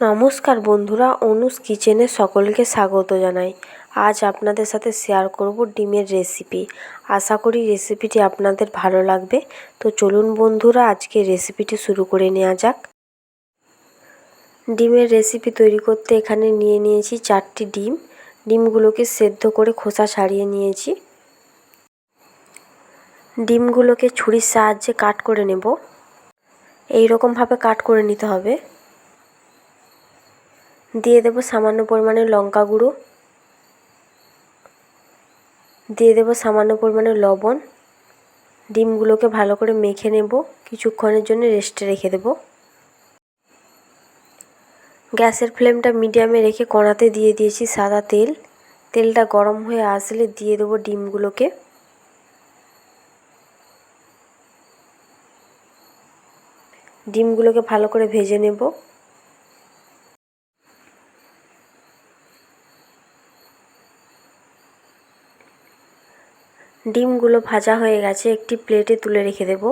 নমস্কার বন্ধুরা অনুস কিচেনে সকলকে স্বাগত জানাই। আজ আপনাদের সাথে শেয়ার করব ডিমের রেসিপি আশা করি রেসিপিটি আপনাদের ভালো লাগবে। তো চলুন বন্ধুরা, আজকে রেসিপিটি শুরু করে নেওয়া যাক। ডিমের রেসিপি তৈরি করতে এখানে নিয়ে নিয়েছি চারটি ডিম। ডিমগুলোকে সেদ্ধ করে খোসা ছাড়িয়ে নিয়েছি। ডিমগুলোকে ছুরির সাহায্যে কাট করে নেব। এই রকমভাবে কাট করে নিতে হবে। দিয়ে দেব সামান্য পরিমাণে লঙ্কা গুঁড়ো। দিয়ে দেব সামান্য পরিমাণে লবণ। ডিমগুলোকে ভালো করে মেখে নেব। কিছুক্ষণের জন্য রেস্টে রেখে দেব। গ্যাসের ফ্লেমটা মিডিয়ামে রেখে কড়াতে দিয়ে দিয়েছি সাদা তেল। তেলটা গরম হয়ে আসলে দিয়ে দেবো ডিমগুলোকে। ডিমগুলোকে ভালো করে ভেজে নেব। ডিমগুলো ভাজা হয়ে গেছে, একটি প্লেটে তুলে রেখে দেব।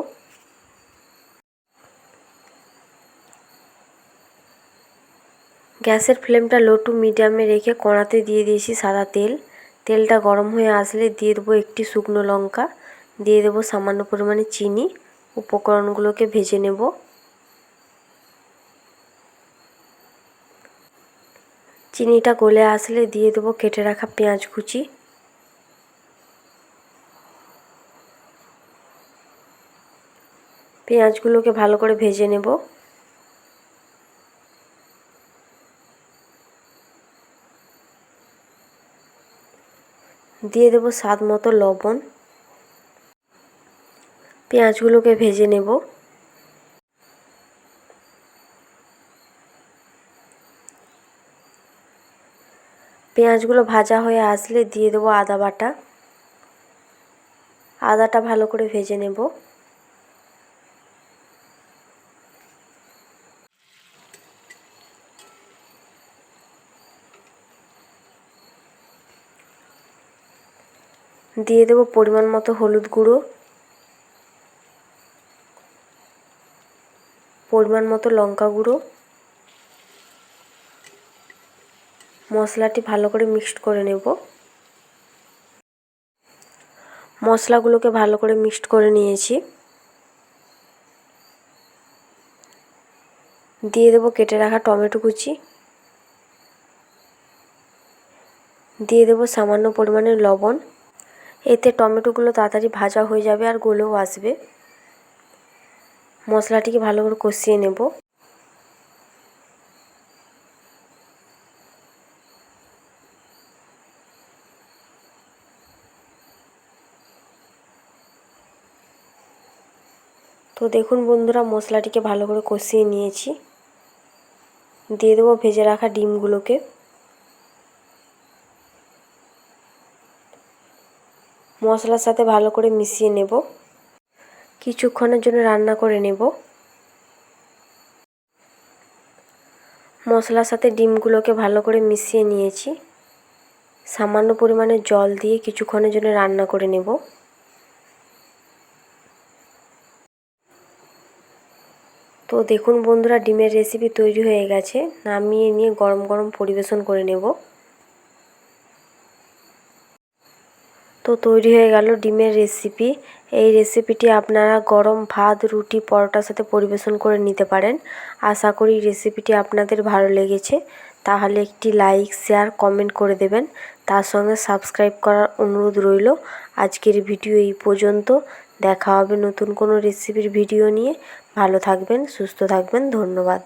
গ্যাসের ফ্লেমটা লো টু মিডিয়ামে রেখে কড়াতে দিয়ে দিয়েছি সাদা তেল। তেলটা গরম হয়ে আসলে দিয়ে দেবো একটি শুকনো লঙ্কা, দিয়ে দেবো সামান্য পরিমাণে চিনি, উপকরণগুলোকে ভেজে নেব। চিনিটা গলে আসলে দিয়ে দেবো কেটে রাখা পেঁয়াজ কুচি। পেঁয়াজগুলোকে ভালো করে ভেজে নেব। দিয়ে দেবো স্বাদ মতো লবণ। পেঁয়াজগুলোকে ভেজে নেব। পেঁয়াজগুলো ভাজা হয়ে আসলে দিয়ে দেবো আদা বাটা। আদাটা ভালো করে ভেজে নেব। দিয়ে দেবো পরিমাণ মতো হলুদ গুঁড়ো, পরিমাণ মতো লঙ্কা গুঁড়ো। মশলাটি ভালো করে মিক্সড করে নেব। মশলাগুলোকে ভালো করে মিক্সড করে নিয়েছি। দিয়ে দেবো কেটে রাখা টমেটো কুচি। দিয়ে দেবো সামান্য পরিমাণে লবণ। এতে টমেটোগুলো তাড়াতাড়ি ভাজা হয়ে যাবে আর গলেও আসবে। মশলাটিকে ভালো করে কষিয়ে নেব। তো দেখুন বন্ধুরা, মশলাটিকে ভালো করে কষিয়ে নিয়েছি। দিয়ে দেবো ভেজে রাখা ডিমগুলোকে। মশলার সাথে ভালো করে মিশিয়ে নেব। কিছুক্ষণের জন্য রান্না করে নেব। মশলার সাথে ডিমগুলোকে ভালো করে মিশিয়ে নিয়েছি। সামান্য পরিমাণে জল দিয়ে কিছুক্ষণের জন্য রান্না করে নেব। তো দেখুন বন্ধুরা, ডিমের রেসিপি তৈরি হয়ে গেছে। নামিয়ে নিয়ে গরম গরম পরিবেশন করে নেব। তো তৈরি হয়ে গেল ডিমের রেসিপি এই রেসিপিটি আপনারা গরম ভাত, রুটি, পরোটার সাথে পরিবেশন করে নিতে পারেন। আশা করি রেসিপিটি আপনাদের ভালো লেগেছে। তাহলে একটি লাইক শেয়ার কমেন্ট করে দেবেন। তার সঙ্গে সাবস্ক্রাইব করার অনুরোধ রইল। আজকের ভিডিও এই পর্যন্ত। দেখা হবে নতুন কোনো রেসিপির ভিডিও নিয়ে। ভালো থাকবেন, সুস্থ থাকবেন, ধন্যবাদ।